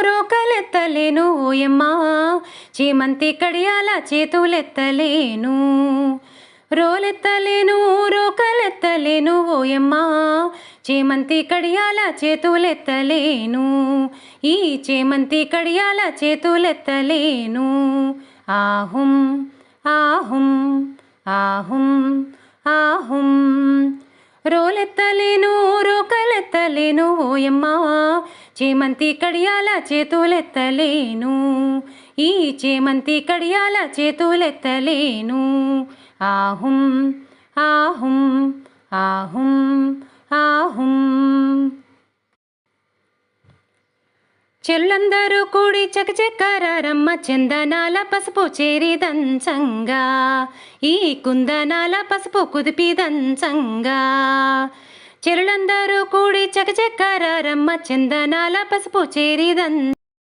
రోకలెత్తలేను ఓయమ్మా. చేమంతి కడియాల చేతులెత్తలేను. రోలెత్తలేను రోకలెత్తలేను ఓయమ్మా. చేమంతి కడియాల చేతులెత్తలేను. ఈ చేమంతి కడియాల చేతులెత్తలేను. ఆహుం ఆహుం ఆహుం ఆహుం. రోలెత్తలేను రోకలెత్తలేను ఓయమ్మా. చేమంతి కడియాల చేతులెత్తలేను. ఈ చేమంతి కడియాల చేతులెత్తలేను. ఆహుం ఆహుం ఆహుం ఆహుం. చెల్లందరూ కూడి చకచక్కరమ్మ చందనాల పసుపు చేరిదంచంగా ఈ కుందనాల పసుపు కుదిపిదంచంగా చెరులందరూ కూడి చకచక్కరమ్మ చందనాల పసుపు చేరి